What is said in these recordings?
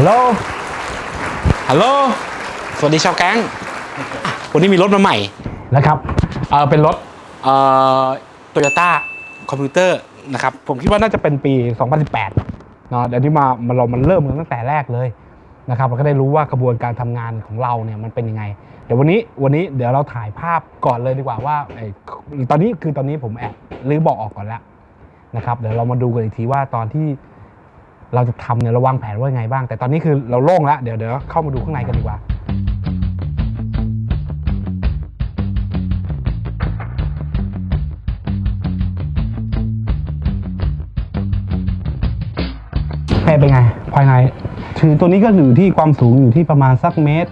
ฮัลโหล ฮัลโหล สวัสดีชาวแก๊งอะวันนี้มีรถมาใหม่นะครับเออเป็นรถเอ่อโตโยต้าคอมพิวเตอร์นะครับ ผมคิดว่าน่าจะเป็นปี 2018เนาะเดี๋ยวนี้มามาเรามันเริ่มกันตั้งแต่แรกเลยนะครับเราก็ได้รู้ว่ากระบวนการทำงานของเราเนี่ยมันเป็นยังไง เดี๋ยววันนี้วันนี้เดี๋ยวเราถ่ายภาพก่อนเลยดีกว่าว่าไอ้ตอนนี้คือตอนนี้ผมแอบรื้อเบอกออกก่อนแล้วนะครับ เดี๋ยวเรามาดูกันอีกทีว่าตอนที่ เราจะทำเนี่ยเราวางแผนว่ายังไงบ้าง แต่ตอนนี้คือเราโล่งแล้วเดี๋ยวเดี๋ยวเข้ามาดูข้างในกันดีกว่าแค่เป็นไง ภายในถือตัวนี้ก็อยู่ที่ความสูงอยู่ที่ประมาณสักเมตร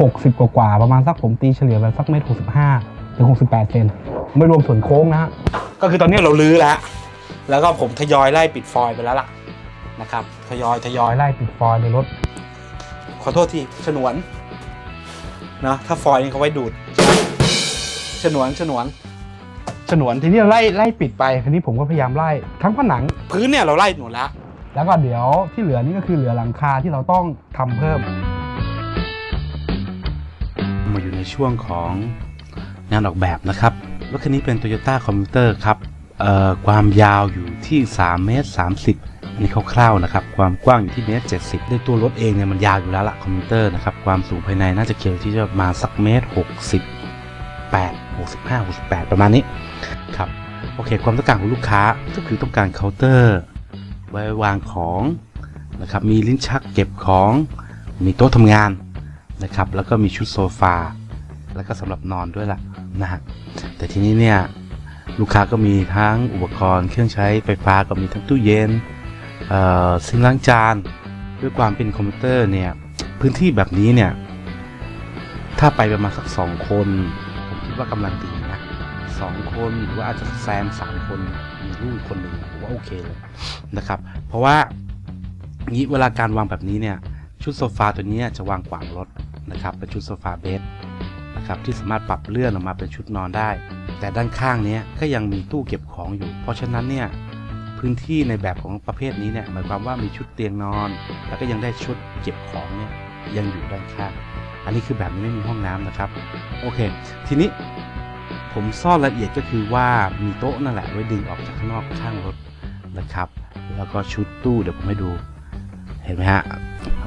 หกสิบกว่าๆประมาณสักผมตีเฉลี่ยไปสักเมตรหกสิบห้าถึงหกสิบแปดเซนไม่รวมส่วนโค้งนะฮะก็คือตอนนี้เราลื้อแล้ว แล้วก็ผมทยอยไล่ปิดฟอยล์ไปแล้วล่ะ นะครับทยอยทยยออยยไล่ปิดฟอยล์ในรถ ขอโทษทีฉนวนนะถ้าฟอยล์นี่เขาไว้ดูดฉนวนฉนวนฉนวนทีนี้เราไล่ไล่ปิดไปทีนี้ผมก็พยายามไล่ทั้งผนังพื้นเนี่ยเราไล่หมดแล้วแล้วก็เดี๋ยวที่เหลือนี่ก็คือเหลือหลังคาที่เราต้องทำเพิ่มมาอยู่ในช่วงของงานออกแบบนะครับรถคันนี้เป็น Toyota Commuter ครับเอ่อความยาวอยู่ที่ 3 เมตร 30 อันนี้คร่าวๆนะครับ ความกว้างอยู่ที่เมตร70ด้วยตัวรถเองเนี่ยมันยาวอยู่แล้วละคอมพิวเตอร์นะครับ ความสูงภายในน่าจะเกี่ยวที่จะมาสักเมตร68 65 68ปดหกสิบห้าหกสิบแปดประมาณนี้ครับโอเค ความต้องการของลูกค้าก็คือต้องการเคาน์เตอร์ไว้วางของนะครับมีลิ้นชักเก็บของมีโต๊ะทำงานนะครับ แล้วก็มีชุดโซฟา แล้วก็สำหรับนอนด้วยล่ะนะฮะแต่ทีนี้เนี่ยลูกค้าก็มีทั้งอุปกรณ์เครื่องใช้ไฟฟ้าก็มีทั้งตู้เย็น ซิงล้างจานด้วยความเป็นคอมพิวเตอร์เนี่ยพื้นที่แบบนี้เนี่ย ถ้าไปประมาณสักสองคน ผมคิดว่ากำลังดีนะสองคนหรือว่าอาจจะแซมสามคนมีลูกคนหนึ่งผมว่าโอเคเลยนะครับ เพราะว่างี้เวลาการวางแบบนี้เนี่ย ชุดโซฟาตัวนี้จะวางขวางรถนะครับเป็นชุดโซฟาเบสนะครับที่สามารถปรับเลื่อนออกมาเป็นชุดนอนได้ แต่ด้านข้างนี้ก็ยังมีตู้เก็บของอยู่ เพราะฉะนั้นเนี่ย พื้นที่ในแบบของประเภทนี้เนี่ยหมายความว่ามีชุดเตียงนอน แล้วก็ยังได้ชุดเก็บของเนี่ยยังอยู่ด้านข้างอันนี้คือแบบนี้ไม่มีห้องน้ำนะครับโอเค ทีนี้ผมซ่อนละเอียดก็คือว่ามีโต๊ะนั่นแหละไว้ดึงออกจากข้างนอกข้างรถนะครับ แล้วก็ชุดตู้เดี๋ยวผมให้ดู เห็นไหมฮะ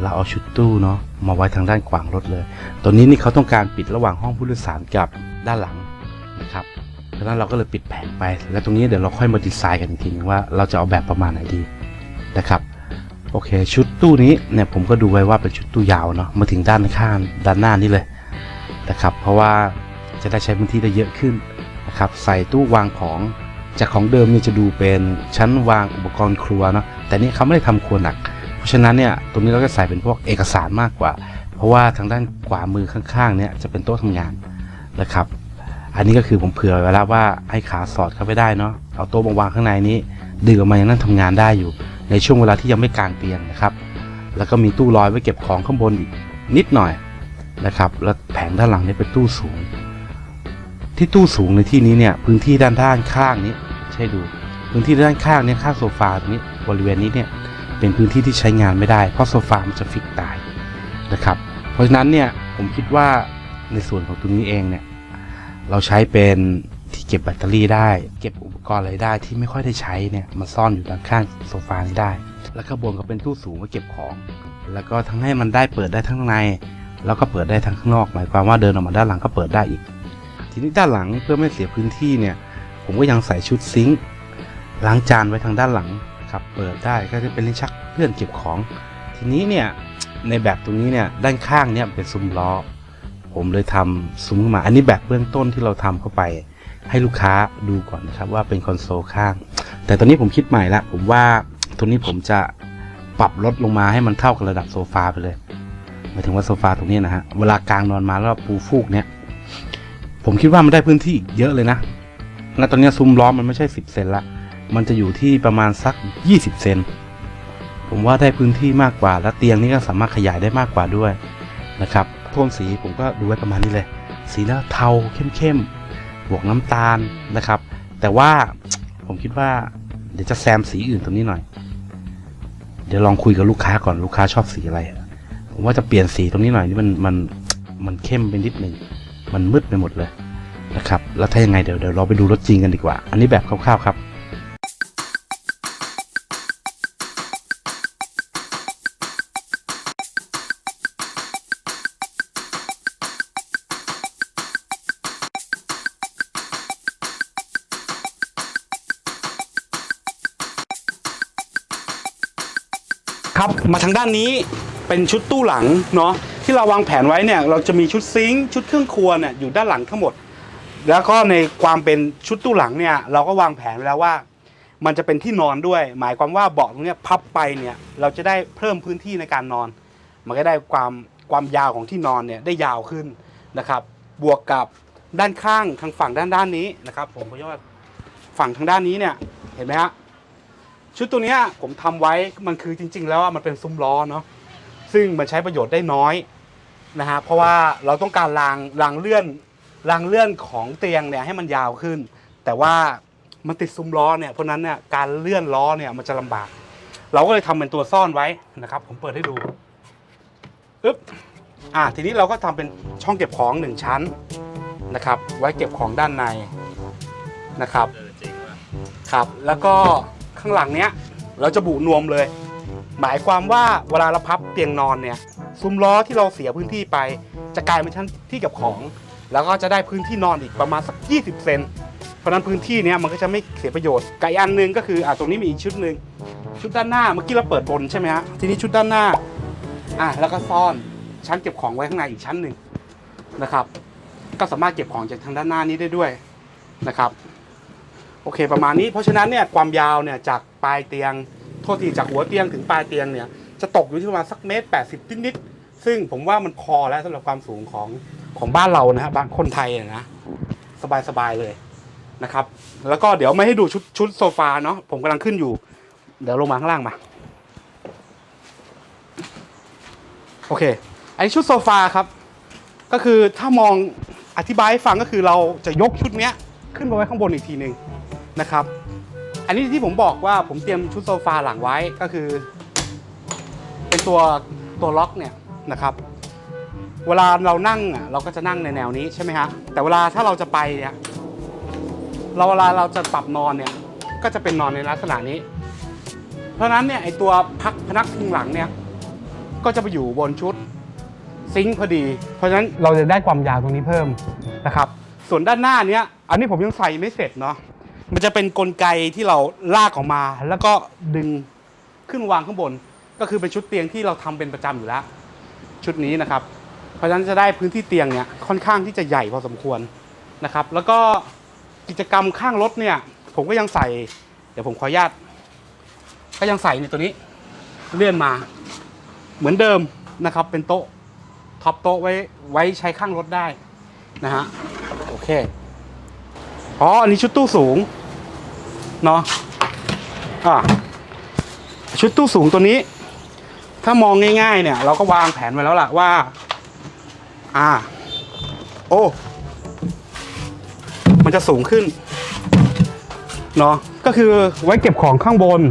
เราเอาชุดตู้เนาะมาไว้ทางด้านขวางรถเลย ตัวนี้นี่เขาต้องการปิดระหว่างห้องผู้โดยสารกับด้านหลังนะครับ ดังนั้นเราก็เลยปิดแผงไป แล้วตรงนี้เดี๋ยวเราค่อยมาดีไซน์กันอีกทีว่าเราจะเอาแบบประมาณไหนดีนะครับโอเค ชุดตู้นี้เนี่ยผมก็ดูไว้ว่าเป็นชุดตู้ยาวเนาะมาถึงด้านข้างด้านหน้านี่เลยนะครับเพราะว่าจะได้ใช้พื้นที่ได้เยอะขึ้นนะครับใส่ตู้วางของจากของเดิมเนี่ยจะดูเป็นชั้นวางอุปกรณ์ครัวเนาะแต่นี่เขาไม่ได้ทำครัวหนัก เพราะฉะนั้นเนี่ยตรงนี้เราก็ใส่เป็นพวกเอกสารมากกว่า เพราะว่าทางด้านขวามือข้างๆเนี่ยจะเป็นโต๊ะทำงานนะครับ อันนี้ก็คือผมเผื่อไว้แล้วว่าให้ขาสอดเข้าไปได้เนาะเอาโต๊ะวางข้างในนี้ ดึงออกมายังนั่งทำงานได้อยู่ ในช่วงเวลาที่ยังไม่กางเตียงนะครับ แล้วก็มีตู้ลอยไว้เก็บของข้างบนอีกนิดหน่อยนะครับ แล้วแผงด้านหลังนี่ยเป็นตู้สูง ที่ตู้สูงในที่นี้เนี่ยพื้นที่ด้านด้านข้างนี้ใช่ดู พื้นที่ด้านข้างเนี่ยข้างโซฟาตรงนี้บริเวณนี้เนี่ยเป็นพื้นที่ที่ใช้งานไม่ได้เพราะโซฟามันจะฟิกตายนะครับ เพราะฉะนั้นเนี่ยผมคิดว่าในส่วนของตรงนี้เองเนี่ย เราใช้เป็นที่เก็บแบตเตอรี่ได้ เก็บอุปกรณ์อะไรได้ที่ไม่ค่อยได้ใช้เนี่ยมาซ่อนอยู่ด้านข้างโซฟานี้ได้ แล้วก็บนก็เป็นตู้สูงไว้เก็บของ แล้วก็ทั้งให้มันได้เปิดได้ทั้งใน แล้วก็เปิดได้ทั้งข้างนอกหมายความว่าเดินออกมาด้านหลังก็เปิดได้อีก ทีนี้ด้านหลังเพื่อไม่เสียพื้นที่เนี่ยผมก็ยังใส่ชุดซิงค์ล้างจานไว้ทางด้านหลังครับเปิดได้ก็จะเป็นลิ้นชักเลื่อนเก็บของ ทีนี้เนี่ยในแบบตรงนี้เนี่ยด้านข้างเนี่ยเป็นซุ้มล้อ ผมเลยทำซุ้มขึ้นมา อันนี้แบบเบื้องต้นที่เราทำเข้าไป ให้ลูกค้าดูก่อนนะครับว่าเป็นคอนโซลข้าง แต่ตอนนี้ผมคิดใหม่ละผมว่าตรงนี้ผมจะปรับลดลงมาให้มันเท่ากับระดับโซฟาไปเลยหมายถึงว่าโซฟาตรงนี้นะฮะเวลากลางนอนมาแล้วปูฟูกเนี่ยผมคิดว่ามันได้พื้นที่อีกเยอะเลยนะงั้นตอนนี้ซุ้มล้อมันไม่ใช่ 10 เซนละ มันจะอยู่ที่ประมาณสัก 20 เซน ผมว่าได้พื้นที่มากกว่า และเตียงนี้ก็สามารถขยายได้มากกว่าด้วยนะครับ โทนสีผมก็ดูไว้ประมาณนี้เลย สีแล้วเทาเข้มๆบวกน้ำตาลนะครับ แต่ว่าผมคิดว่าเดี๋ยวจะแซมสีอื่นตรงนี้หน่อย เดี๋ยวลองคุยกับลูกค้าก่อนลูกค้าชอบสีอะไร ผมว่าจะเปลี่ยนสีตรงนี้หน่อยนี่มันมันมันเข้มไปนิดหนึ่งมันมืดไปหมดเลยนะครับ แล้วถ้ายังไงเดี๋ยวเดี๋ยวเราไปดูรถจริงกันดีกว่า อันนี้แบบคร่าวๆครับ มาทางด้านนี้เป็นชุดตู้หลังเนาะที่เราวางแผนไว้เนี่ยเราจะมีชุดซิงค์ชุดเครื่องครัวเนี่ยอยู่ด้านหลังทั้งหมด แล้วก็ในความเป็นชุดตู้หลังเนี่ยเราก็วางแผนไว้แล้วว่า มันจะเป็นที่นอนด้วย หมายความว่าเบาะตรงเนี้ยพับไปเนี่ยเราจะได้เพิ่มพื้นที่ในการนอน มันก็ได้ความความยาวของที่นอนเนี่ยได้ยาวขึ้นนะครับ บวกกับด้านข้างทางฝั่งด้านด้านนี้นะครับ ผมก็ยกฝั่งทางด้านนี้เนี่ยเห็นไหมฮะ ชุดตัวเนี้ยผมทำไว้มันคือจริง ๆ แล้วอะมันเป็นซุ้มล้อเนาะซึ่งมันใช้ประโยชน์ได้น้อยนะฮะเพราะว่าเราต้องการรางรางเลื่อนรางเลื่อนของเตียงเนี่ยให้มันยาวขึ้น แต่ว่ามันติดซุ้มล้อเนี่ยเพราะฉะนั้นเนี่ยการเลื่อนล้อเนี่ยมันจะลำบาก เราก็เลยทำเป็นตัวซ่อนไว้นะครับ ผมเปิดให้ดูอึ๊บอ่าทีนี้เราก็ทำเป็นช่องเก็บของหนึ่งชั้นนะครับ ไว้เก็บของด้านในนะครับครับ แล้วก็ ข้างหลังเนี้ยเราจะบุนวมเลย หมายความว่าเวลาเราพับเตียงนอนเนี่ยซุ้มล้อที่เราเสียพื้นที่ไป จะกลายเป็นชั้นที่เก็บของ แล้วก็จะได้พื้นที่นอนอีกประมาณสัก 20 เซนเพราะนั้นพื้นที่เนี้ยมันก็จะไม่เสียประโยชน์ไกอีกอันหนึ่งก็คืออ่าตรงนี้มีอีกชุดหนึ่งชุดด้านหน้าเมื่อกี้เราเปิดบนใช่ไหมฮะทีนี้ชุดด้านหน้าอะแล้วก็ซ่อนชั้นเก็บของไว้ข้างในอีกชั้นหนึ่งนะครับ ก็สามารถเก็บของจากทางด้านหน้านี้ได้ด้วยนะครับ โอเคประมาณนี้เพราะฉะนั้นเนี่ยความยาวเนี่ยจากปลายเตียงโทษทีจากหัวเตียงถึงปลายเตียงเนี่ยจะตกอยู่ที่ประมาณสักเมตรแปดสิบนิดๆซึ่งผมว่ามันพอแล้วสำหรับความสูงของของบ้านเรานะฮะบ้านคนไทยอะนะสบายๆเลยนะครับแล้วก็เดี๋ยวไม่ให้ดูชุดชุดโซฟาเนาะผมกำลังขึ้นอยู่ เดี๋ยวลงมาข้างล่างมาโอเคไอนนี้ชุดโซฟาครับ ก็คือถ้ามองอธิบายให้ฟังก็คือเราจะยกชุดเนี้ยขึ้นไปไว้ข้างบนอีกทีหนึ่ง นะครับ อันนี้ที่ผมบอกว่าผมเตรียมชุดโซฟาหลังไว้ก็คือ เป็นตัวตัวล็อกเนี่ยนะครับเวลาเรานั่งอะเราก็จะนั่งในแนวนี้ใช่ไหมฮะแต่เวลาถ้าเราจะไปเนี่ยเราเวลาเราจะปรับนอนเนี่ยก็จะเป็นนอนในลักษณะนี้ เพราะฉะนั้นเนี่ยไอตัวพักพนักพิงหลังเนี่ยก็จะไปอยู่บนชุดซิงค์พอดี เพราะฉะนั้นเราจะได้ความยาวตรงนี้เพิ่มนะครับ ส่วนด้านหน้าเนี้ยอันนี้ผมยังใส่ไม่เสร็จเนาะ มันจะเป็นกลไกที่เราลากออกมา แล้วก็ดึงขึ้นวางข้างบน ก็คือเป็นชุดเตียงที่เราทำเป็นประจำอยู่แล้ว ชุดนี้นะครับ เพราะฉะนั้นจะได้พื้นที่เตียงเนี่ยค่อนข้างที่จะใหญ่พอสมควรนะครับ แล้วก็กิจกรรมข้างรถเนี่ย ผมก็ยังใส่ เดี๋ยวผมขออนุญาตก็ยังใส่ในตัวนี้เลื่อนมา เหมือนเดิมนะครับ เป็นโต๊ะท็อปโต๊ะไว้ไว้ใช้ข้างรถได้นะฮะโอเคอ๋ออันนี้ชุดตู้สูง เนาะอะชุดตู้สูงตัวนี้ ถ้ามองง่าย ๆ เนี่ย เราก็วางแผนไว้แล้วล่ะว่า อ่า โอ้ มันจะสูงขึ้น เนาะก็คือไว้เก็บของข้างบน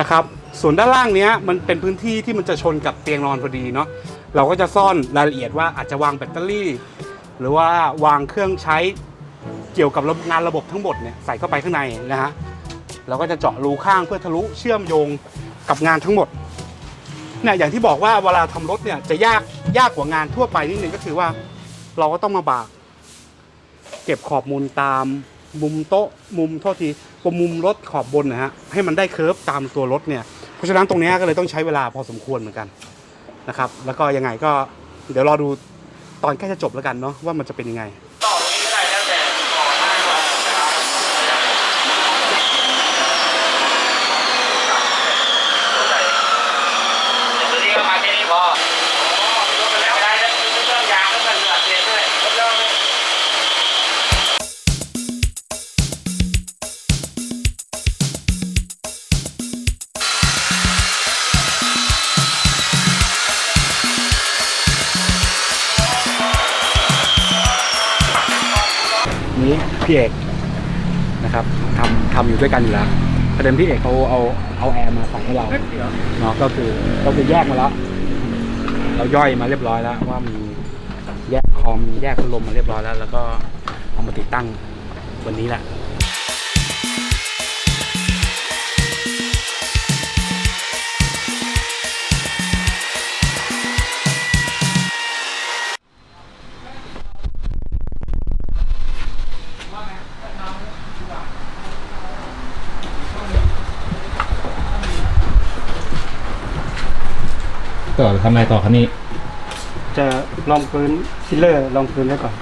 นะครับ ส่วนด้านล่างเนี้ย มันเป็นพื้นที่ที่มันจะชนกับเตียงนอนพอดีเนาะเราก็จะซ่อนรายละเอียดว่าอาจจะวางแบตเตอรี่ หรือว่าวางเครื่องใช้ เกี่ยวกับงานระบบทั้งหมดเนี่ยใส่เข้าไปข้างในนะฮะเราก็จะเจาะรูข้างเพื่อทะลุเชื่อมโยงกับงานทั้งหมดเนี่ยอย่างที่บอกว่าเวลาทำรถเนี่ยจะยากยากกว่างานทั่วไปนิดนึงก็คือว่า เราก็ต้องมาบาก เก็บขอบมุมตาม มุมโต๊ะมุมโทษทีตรงมุมรถขอบบนนะฮะให้มันได้เคิร์ฟตามตัวรถเนี่ยเพราะฉะนั้นตรงนี้ก็เลยต้องใช้เวลาพอสมควรเหมือนกันนะครับ แล้วก็ยังไงก็เดี๋ยวรอดูตอนใกล้จะจบแล้วกันเนาะว่ามันจะเป็นยังไง พี่เอกนะครับทำทำอยู่ด้วยกันอยู่แล้วประเด็นพี่เอกเขาเอาเอาแอร์มาใส่ให้เราเนาะก็คือก็คือแยกมาแล้ว เราย่อยมาเรียบร้อยแล้ว ว่ามีแยกคอมแยกพัดลมมาเรียบร้อยแล้ว แล้วก็เอามาติดตั้งวันนี้แหละ ต่อทำไงต่อคันนี้จะลองพื้นซิลเลอร์ลองพื้นไว้ก่อน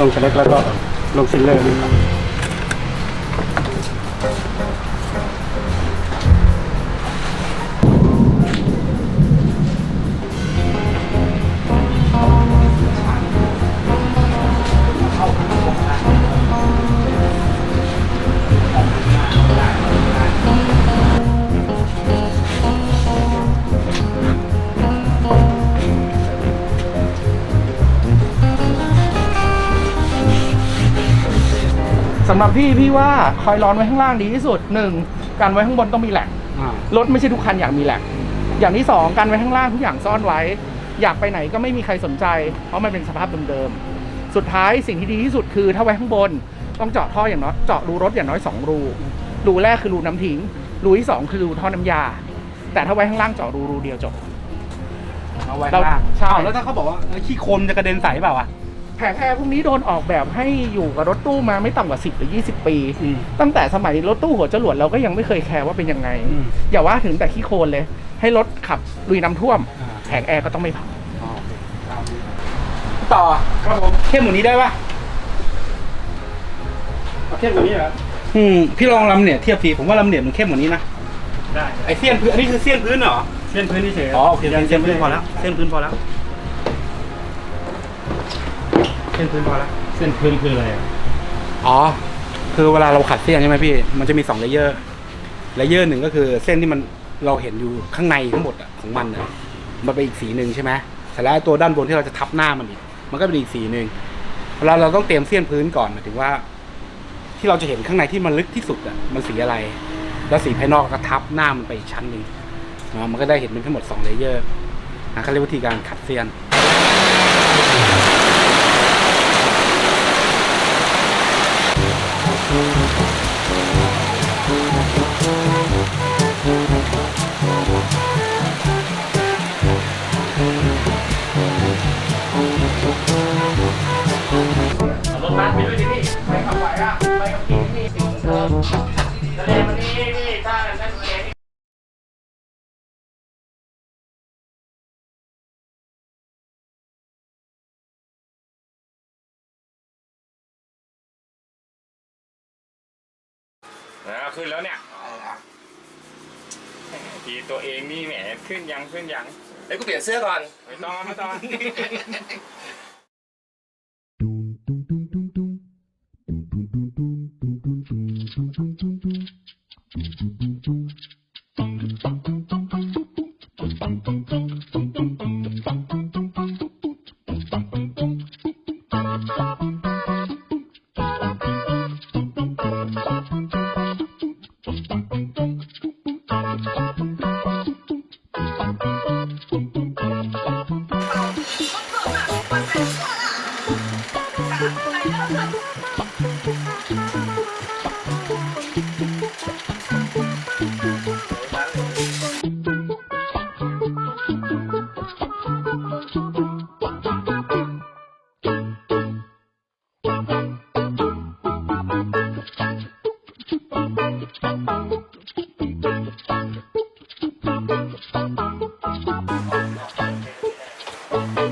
ลงสเล็กแล้วก็ลงซิลเลอร์นี่ครับ สำหรับพี่พี่ว่าคอยร้อนไว้ข้างล่างดีที่สุดหนึ่งการไว้ข้างบนต้องมีแหลกอ่ารถไม่ใช่ทุกคันอยากมีแหลกอย่างที่สองการไว้ข้างล่างทุกอย่างซ่อนไว้ อยากไปไหนก็ไม่มีใครสนใจ เพราะมันเป็นสภาพเดิมๆสุดท้ายสิ่งที่ดีที่สุดคือถ้าไว้ข้างบน ต้องเจาะท่ออย่างน้อยเจาะรูรถอย่างน้อยสองรูรูแรกคือรูน้ำทิ้งรูที่สองคือรูท่อน้ำยา แต่ถ้าไว้ข้างล่างเจาะรูรูเดียวจบ เอาไว้ข้างล่างใช่ อ้าวแล้วถ้าเขาบอกว่าเอ้ยขี้โคลนจะกระเด็นใส่เปล่าวะ แผงแอร์พวกนี้โดนออกแบบให้อยู่กับรถตู้มาไม่ต่ำกว่า 10 หรือ 20 ปี อืม ตั้งแต่สมัยรถตู้หัวจรวดเราก็ยังไม่เคยแคร์ว่าเป็นยังไง อืม อย่าว่าถึงแต่ขี้โคลนเลย ให้รถขับลุยน้ำท่วม อ่าแผงแอร์ก็ต้องไม่พังอ๋อโอเคครับต่อครับผมเข้มหมูนี้ได้ปะเข้มกว่านี้เหรออืมพี่ลองลำเนี่ยเทียบทีผมว่าลำเนี่ยมันเข้มกว่านี้นะได้ไอเสี้ยนพื้นอันนี้คือเสี้ยนพื้นเหรอเส้นพื้นนี่เฉยอ๋อโอเคเส้นพื้นพอแล้วเส้นพื้นพอแล้ว ส้นพื้นพอแล้วเส้นพื้นคืออะไรอะอ๋อ คือเวลาเราขัดเส้นใช่ไหมพี่ มันจะมีสองเลเยอร์เลเยอร์หนึ่งก็คือเส้นที่มันเราเห็นอยู่ข้างในทั้งหมดอะของมันอะมันเป็นอีกสีหนึ่งใช่ไหมเสร็จแล้วไอ้ตัวด้านบนที่เราจะทับหน้ามันอีก มันก็เป็นอีกสีหนึ่งเวลาเราต้องเตรียมเส้นพื้นก่อนหมายถึงว่า ที่เราจะเห็นข้างในที่มันลึกที่สุดอะมันสีอะไร แล้วสีภายนอกก็ทับหน้ามันไปอีกชั้นหนึ่งเนาะมันก็ได้เห็นเป็นทั้งหมดสองเลเยอร์นะเขาเรียกวิธีการขัดเส้น ขึ้นแล้วเนี่ยแหมทีตัวเองนี่แหมขึ้นยังขึ้นยังเอ้ยกูเปลี่ยนเสื้อก่อน ไม่ต้องไม่ต้องอ้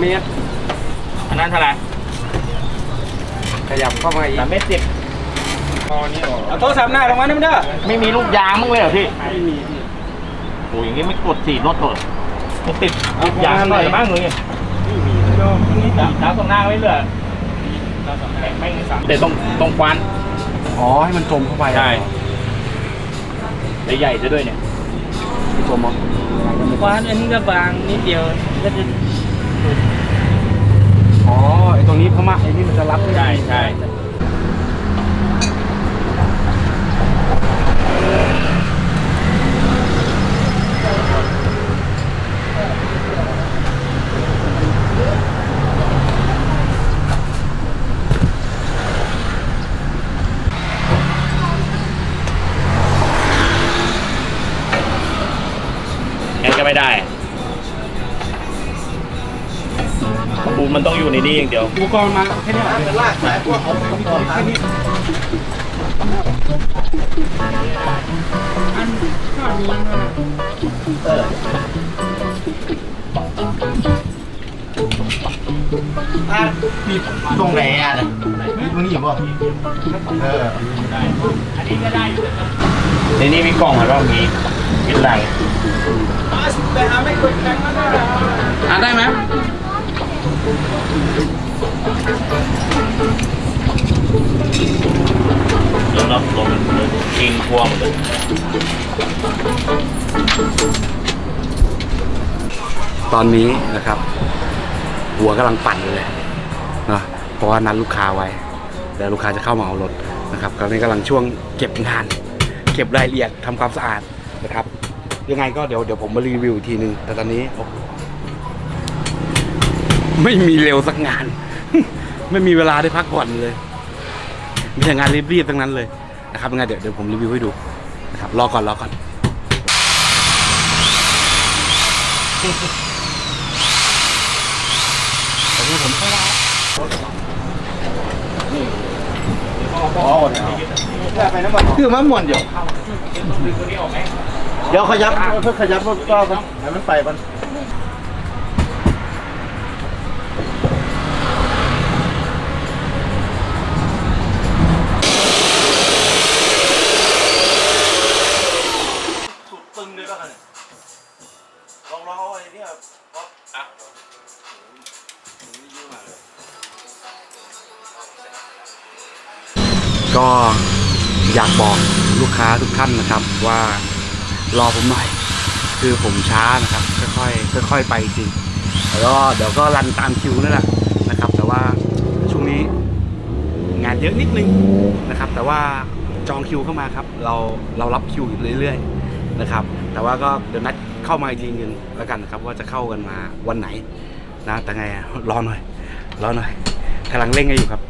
เมตร อันนั้นเท่าไหร่ขยับเข้ามาอีกสามเมตรสิบเอาโทรศัพท์หน้าลงมานี่มันเด้อไม่มีลูกยางมั้งเลยเหรอพี่ไม่มีโอ้ยอย่างงี้ไม่กดสีรถเถอะไม่ติดลูกยางหน่อยบ้างเลยไม่มีดาวตรงหน้าไว้เลยไม่สามแต่ต้องต้องควันอ๋อให้มันจมเข้าไปใช่ใหญ่ๆซะด้วยเนี่ยจมมั้งควันอันนี้ก็บางนิดเดียวก็จะอ๋อไอตร งนี้พม่าไอนี่มันจะรับไม่ได้ ใช่ใช่งั้นก็ไม่ได้ ปูนมันต้องอยู่ในนี้อย่างเดียวอุปกรณ์มาแค่นี้เหรอเป็นลากสายพวกของอุปกรณ์ทางนี้อะมีตรงไหนอะเนี่ยมีตรงนี้อยู่ป่ะเออในนี้มีกล่องอะไรบ้างมีมีหลังอ่าได้ไหม เดี๋ยวรับลมมันยิงพวงเลยตอนนี้นะครับ หัวกำลังปั่นเลยนะเพราะว่านัดลูกค้าไว้เดี๋ยวลูกค้าจะเข้ามาเอารถนะครับตอนนี้กำลังช่วงเก็บงาน เก็บรายละเอียดทำความสะอาดนะครับ ยังไงก็เดี๋ยวเดี๋ยวผมมารีวิวอีกทีนึงแต่ตอนนี้โอ้โห ไม่มีเร็วสักงาน ไม่มีเวลาได้พักผ่อนเลย มีแต่งานรีบๆทั้งนั้นเลยนะครับยังไงเดี๋ยวเดี๋ยวผมรีวิวให้ดูนะครับรอก่อนรอก่อนคือมันหมวนเดียวเดี๋ยวขยับเพื่อขยับรถก็กันให้มันไปมัน สุดตึงเลยป่ะเนี่ยลองลองเอาไอ้เนี่ยป๊อปอะก็อยากบอกลูกค้าทุกท่านนะครับว่ารอผมหน่อย คือผมช้านะครับ ค่อยๆค่อยๆไปจริงแล้วก็เดี๋ยวก็รันตามคิวนั่นแหละนะครับ แต่ว่าช่วงนี้งานเยอะนิดนึงนะครับ แต่ว่าจองคิวเข้ามาครับ เราเรารับคิวอยู่เรื่อยๆ นะครับ แต่ว่าก็เดี๋ยวนัดเข้ามาอีกทีนึงแล้วกันนะครับ ว่าจะเข้ากันมาวันไหนนะแต่ไงรอหน่อยรอหน่อยกำลังเร่งกันอยู่ครับ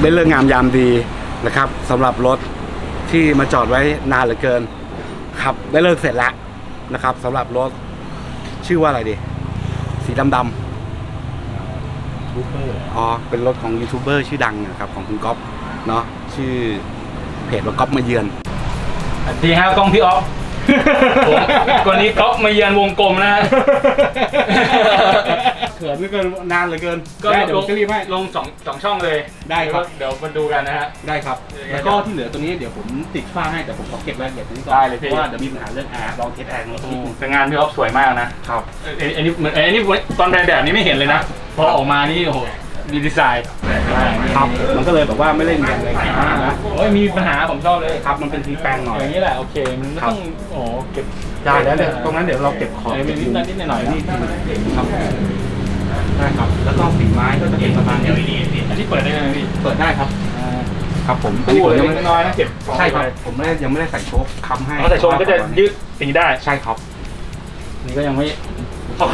ได้เลิกงามยามดีนะครับสำหรับรถที่มาจอดไว้นานเหลือเกินครับได้เลิกเสร็จแล้วนะครับสำหรับรถชื่อว่าอะไรดี สีดำดำอ๋อ เป็นรถของยูทูบเบอร์ชื่อดังนะครับของคุณก๊อฟเนาะชื่อเพจว่าก๊อฟมาเยือนดีครับกล้องพี่ออฟ ผมคนนี้ก๊อฟมาเยือนวงกลมนะฮะ เขินเหลือเกินนานเหลือเกินก็ได้เดี๋ยวลผงมจะรีบให้ ลงสองสองช่องเลยได้ครับ เดี๋ยวมาดูกันนะฮะ ได้ครับเดี๋ยวแล้วก็ที่เหลือตัวนี้เดี๋ยวผมติดฝ้าให้แต่ผมขอเก็บรายละเอียดตรงนี้ก่อนได้เลยพี่ เพราะว่าเดี๋ยวมีปัญหาเรื่องแอร์ลองเทสแอร์นิดนึงแต่งานพี่ออฟสวยมากนะครับ เอ้ยอันนี้เหมือนอันนี้ตอนแบบแบบนี้ไม่เห็นเลยนะ พอออกมานี่โอ้โห มีดีไซน์ครับ มันก็เลยแบบว่าไม่เล่นกันอะไรกันนะโอ้ยมีปัญหาผมชอบเลย ครับ มันเป็นทีแปลงหน่อย อย่างนี้แหละโอเค มันไม่ครับต้องโอ้โหเก็บได้แล้วเนี่ยตรงนั้นเดี๋ยวเราเก็บของเอ้ยนิดนิดหน่อยๆนี่ครับได้ครับ แล้วก็สีไม้ก็จะเป็นประมาณนี้อันนี้เปิดได้ไหมพี่ เปิดได้ครับครับผมตู้ผมเล็ยังไม่กๆน้อยๆนะเก็บของใช่ครับ ผมไม่ได้ยังไม่ได้ใส่โชคค้ำให้อ๋อแต่โชว์ก็จะยืดอย่างนี้ได้ ใช่ครับ นี่ก็ยังไม่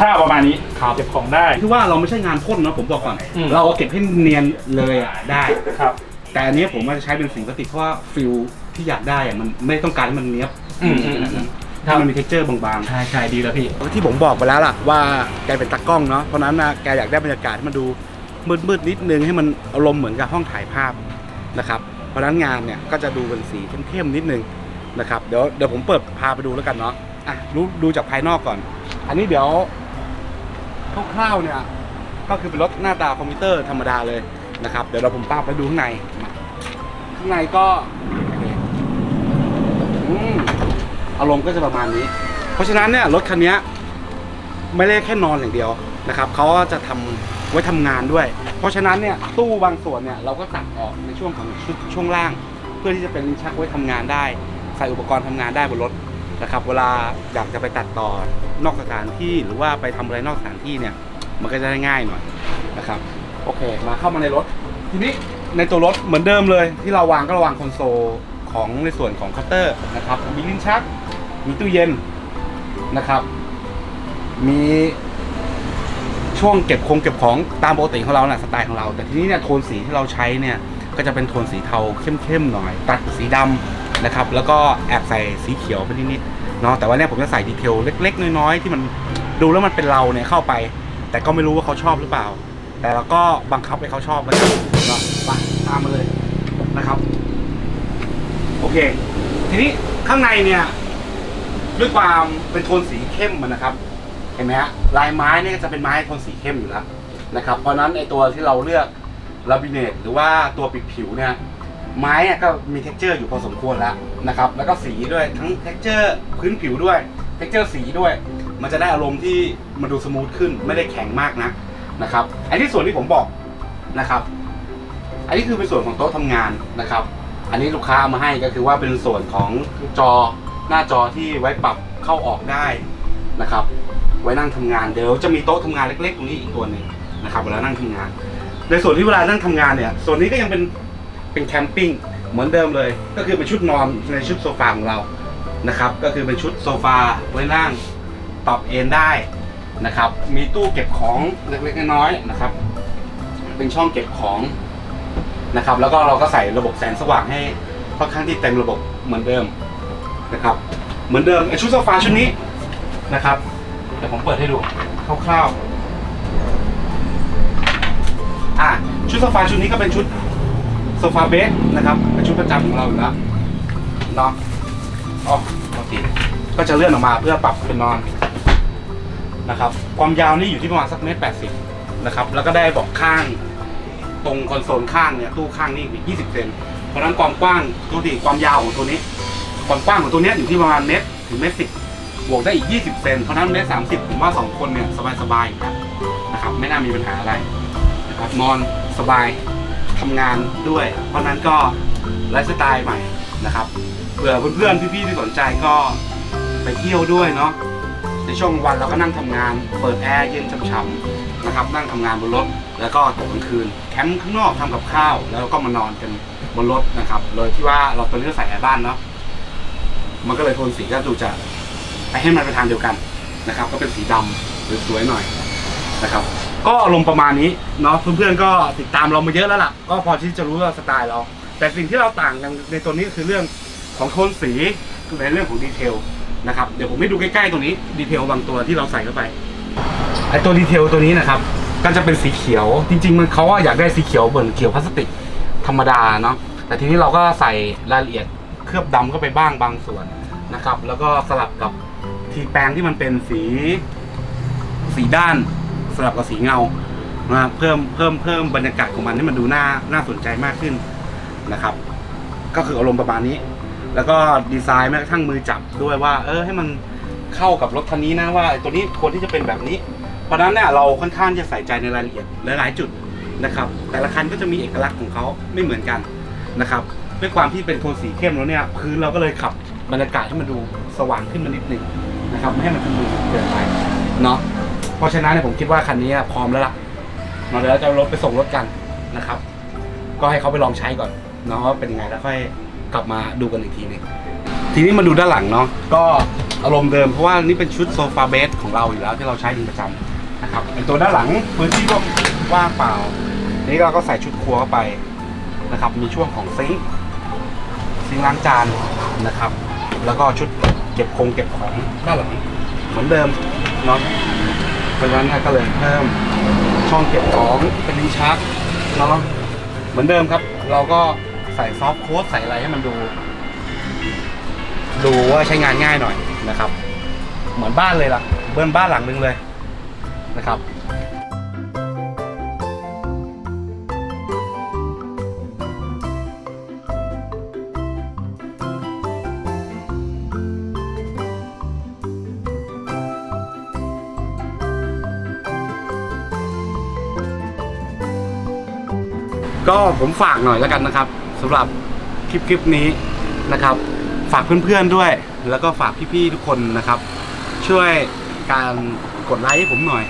คร่าวๆประมาณนี้เก็บของได้ คือว่าเราไม่ใช่งานพ่นเนาะผมบอกก่อน อืม เราเอาเก็บให้เนียนเลยอะได้ ครับ แต่อันนี้ผมว่าจะใช้เป็นสีพลาสติกเพราะว่าฟิลที่อยากได้อะมันไม่ต้องการให้มันเนี้ยบอืมอืมขนาดนั้นครับถ้ามันมีเท็กเจอร์บางๆ ใช่ใช่ดีแล้วพี่ ที่ผมบอกไปแล้วล่ะว่าแกเป็นตากล้องเนาะเพราะฉะนั้นนะแกอยากได้บรรยากาศให้มันดูมืดๆนิดนึงให้มันอารมณ์เหมือนกับห้องถ่ายภาพนะครับเพราะฉะนั้นงานเนี่ยก็จะดูเป็นสีเข้มๆนิดนึงนะครับเดี๋ยวเดี๋ยวผมเปิดพาไปดูแล้วกันเนาะอะดูดูจากภายนอกก่อน อันนี้เดี๋ยวคร่าวๆเนี่ย ก็คือเป็นรถหน้าตาคอมพิวเตอร์ธรรมดาเลยนะครับ เดี๋ยวเราผมป้าไปดูข้างในมาข้างในก็อารมณ์ก็จะประมาณนี้ เพราะฉะนั้นเนี่ยรถคันนี้ไม่ได้แค่นอนอย่างเดียวนะครับเขาก็จะทำไว้ทำงานด้วย เพราะฉะนั้นเนี่ยตู้บางส่วนเนี่ยเราก็ตัดออกในช่วงของชุดช่วงล่าง เพื่อที่จะเป็นลิ้นชักไว้ทำงานได้ ใส่อุปกรณ์ทำงานได้บนรถ นะครับเวลาอยากจะไปตัดต่อนอกสถานที่หรือว่าไปทำอะไรนอกสถานที่เนี่ย มันก็จะได้ง่ายหน่อยนะครับโอเค มาเข้ามาในรถ ทีนี้ในตัวรถเหมือนเดิมเลย ที่เราวางก็ราวางคอนโซลของในส่วนของเคาน์เตอร์นะครับมีลิ้นชัก มีตู้เย็นนะครับ มีช่วงเก็บคงเก็บของตามปกติของเราแหละสไตล์ของเรา แต่ทีนี้เนี่ยโทนสีที่เราใช้เนี่ยก็จะเป็นโทนสีเทาเข้มๆหน่อย ตัดสีดำ นะครับแล้วก็แอบใส่สีเขียวไปนิดๆเนาะแต่ว่าเนี่ยผมจะใส่ดีเทลเล็ก ๆ น้อยๆที่มันดูแล้วมันเป็นเราเนี่ยเข้าไป แต่ก็ไม่รู้ว่าเขาชอบหรือเปล่า แต่เราก็บังคับให้เขาชอบมันเนาะไปตามมาเลยนะครับโอเค ทีนี้ข้างในเนี่ยด้วยความเป็นโทนสีเข้มมันนะครับ เห็นไหมฮะลายไม้เนี่ยจะเป็นไม้โทนสีเข้มอยู่แล้วนะครับ เพราะฉะนั้นไอตัวที่เราเลือกลาบิเนตหรือว่าตัวปิดผิวเนี่ย ไม้อะก็มีเท็กเจอร์อยู่พอสมควรแล้วนะครับแล้วก็สีด้วยทั้งเท็กเจอร์พื้นผิวด้วยเท็กเจอร์สีด้วย มันจะได้อารมณ์ที่มันดูสมูทขึ้นไม่ได้แข็งมากนะนะครับอันที่ส่วนที่ผมบอกนะครับ อันนี้คือเป็นส่วนของโต๊ะทำงานนะครับ อันนี้ลูกค้ามาให้ก็คือว่าเป็นส่วนของจอหน้าจอที่ไว้ปรับเข้าออกได้นะครับ ไว้นั่งทำงานเดี๋ยวจะมีโต๊ะทำงานเล็กๆตรงนี้อีกตัวหนึ่งนะครับเวลานั่งทำงาน ในส่วนที่เวลานั่งทำงานเนี่ย ส่วนนี้ก็ยังเป็น เป็นแคมปิ้งเหมือนเดิมเลย ก็คือเป็นชุดนอนในชุดโซฟาของเรานะครับ ก็คือเป็นชุดโซฟาไว้นั่งปรับเอนได้นะครับ มีตู้เก็บของเล็กๆน้อยๆนะครับ เป็นช่องเก็บของนะครับ แล้วก็เราก็ใส่ระบบแสงสว่างให้ค่อนข้างที่เต็มระบบเหมือนเดิมนะครับ เหมือนเดิมไอชุดโซฟาชุดนี้นะครับเดี๋ยวผมเปิดให้ดูคร่าวๆอะชุดโซฟาชุดนี้ก็เป็นชุด โซฟาเบสนะครับเป็นชุดประจำของเราอยู่แล้วเนาะอ๋อปกติก็จะเลื่อนออกมาเพื่อปรับเป็นนอนนะครับ ความยาวนี่อยู่ที่ประมาณสักเมตรแปดสิบนะครับ แล้วก็ได้บอกข้างตรงคอนโซลข้างเนี่ยตู้ข้างนี่อีก20เซนเพราะฉะนั้นความกว้างตัวดีความยาวของตัวนี้ ความกว้างของตัวนี้อยู่ที่ประมาณเมตรถึงเมตรสิบบวกได้อีก 20 เซน เพราะนั้นเมตรสามสิบผมว่าสองคนเนี่ย สบายๆนะครับ ไม่น่ามีปัญหาอะไรนะครับนอนสบาย ทำงานด้วย เพราะนั้นก็ไลฟ์สไตล์ใหม่นะครับเผื่อเพื่อนๆพี่ๆที่สนใจก็ไปเที่ยวด้วยเนาะในช่วงวันเราก็นั่งทำงาน เปิดแอร์เย็นช่ำๆนะครับนั่งทำงานบนรถแล้วก็ตกกลางคืนแคมป์ข้างนอกทำกับข้าว แล้วก็มานอนกันบนรถนะครับโดยที่ว่าเราตอนนี้เราใส่แอร์บ้านเนาะมันก็เลยโทนสีก็ดูจะไปให้มันไปทางเดียวกันนะครับ ก็เป็นสีดำสวยๆหน่อยนะครับ ก็อารมณ์ประมาณนี้เนาะเพื่อนๆก็ติดตามเรามาเยอะแล้วล่ะ ก็พอที่จะรู้ว่าสไตล์เรา แต่สิ่งที่เราต่างกันในตัวนี้คือเรื่องของโทนสีในเรื่องของดีเทลนะครับเดี๋ยวผมให้ดูใกล้ๆตรงนี้ดีเทลบางตัวที่เราใส่เข้าไปไอตัวดีเทลตัวนี้นะครับก็จะเป็นสีเขียว จริง ๆ มันเขาว่าอยากได้สีเขียวเหมือนเขียวพลาสติกธรรมดาเนาะแต่ทีนี้เราก็ใส่รายละเอียดเคลือบดำเข้าไปบ้างบางส่วนนะครับ แล้วก็สลับกับทีแปรงที่มันเป็นสีสีด้าน สลับกับสีเงานะเพิ่มเพิ่มเพิ่มบรรยากาศของมันให้มันดูน่าน่าสนใจมากขึ้นนะครับ ก็คืออารมณ์ประมาณนี้ แล้วก็ดีไซน์แม้กระทั่งมือจับด้วยว่า เออให้มันเข้ากับรถคันนี้นะว่าตัวนี้ควรที่จะเป็นแบบนี้ เพราะนั้นเนี่ยเราค่อนข้างจะใส่ใจในรายละเอียดหลายๆจุดนะครับ แต่ละคันก็จะมีเอกลักษณ์ของเขาไม่เหมือนกันนะครับด้วยความที่เป็นโทนสีเข้มแล้วเนี่ยพื้นเราก็เลยขับบรรยากาศให้มันดูสว่างขึ้นมานิดนึงนะครับไม่ให้มันมืดเกินไปเนาะ เพราะฉะนั้นเนี่ยผมคิดว่าคันนี้พร้อมแล้วล่ะเราเดี๋ยวเราจะเอารถไปส่งรถกันนะครับ ก็ให้เขาไปลองใช้ก่อนเนาะว่าเป็นยังไงแล้วค่อยกลับมาดูกันอีกทีหนึงทีนี้มาดูด้านหลังเนาะก็อารมณ์เดิมเพราะว่านี่เป็นชุดโซฟาเบสของเราอยู่แล้วที่เราใช้เป็นประจำนะครับเป็นตัวด้านหลังพื้นที่ก็ว่างเปล่านี่เราก็ใส่ชุดครัวเข้าไปนะครับ มีช่วงของซิงค์ซิงค์ล้างจานนะครับ แล้วก็ชุดเก็บคงเก็บของด้านหลังเหมือนเดิมเนาะ เพราะฉะนั้นก็เลยเพิ่มช่องเก็บของเป็นลิ้นชักเนาะเหมือนเดิมครับ เราก็ใส่ซอฟต์โค้ดใส่อะไรให้มันดู ดูว่าใช้งานง่ายหน่อยนะครับ เหมือนบ้านเลยล่ะ เบิ้ลบ้านหลังนึงเลยนะครับ ก็ผมฝากหน่อยแล้วกันนะครับสำหรับคลิปคลิปนี้นะครับ ฝากเพื่อนๆด้วย แล้วก็ฝากพี่ๆทุกคนนะครับ ช่วยการกดไลค์ให้ผมหน่อย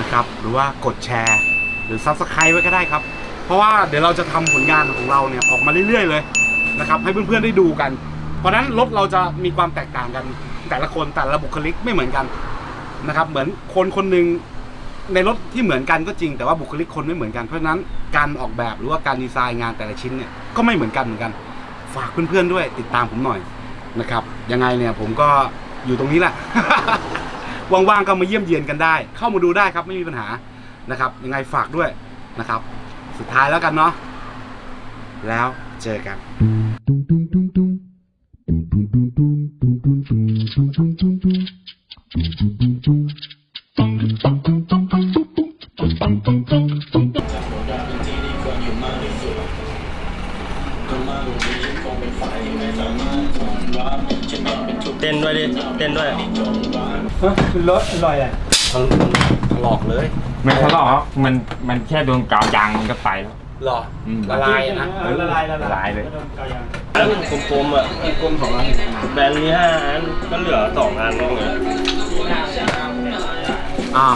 นะครับ หรือว่ากดแชร์ หรือซับสไครต์ไว้ก็ได้ครับ เพราะว่าเดี๋ยวเราจะทำผลงานของเราเนี่ยออกมาเรื่อยๆเลยนะครับ ให้เพื่อนๆได้ดูกัน เพราะฉะนั้นรถเราจะมีความแตกต่างกันแต่ละคนแต่ละบุคลิกไม่เหมือนกันนะครับ เหมือนคนคนหนึ่ง ในรถที่เหมือนกันก็จริงแต่ว่าบุคลิกคนไม่เหมือนกันเพราะฉะนั้นการออกแบบหรือว่าการดีไซน์งานแต่ละชิ้นเนี่ยก็ไม่เหมือนกันเหมือนกัน ฝากเพื่อนๆด้วยติดตามผมหน่อยนะครับยังไงเนี่ยผมก็อยู่ตรงนี้แหละ ว่างๆก็มาเยี่ยมเยียนกันได้ เข้ามาดูได้ครับไม่มีปัญหานะครับ ยังไงฝากด้วยนะครับ สุดท้ายแล้วกันเนาะแล้วเจอกัน รถอร่อยอะถลอกเลยไม่ทะเลาะครับมันมันแค่โดนกาวยางมันก็ไปแล้ว หรออืม ละลายนะละลายละลายเลยแล้วกลมๆอะกลมของอันแบรนด์นี้ห้าอันก็เหลือสองอันแล้วไงอ่า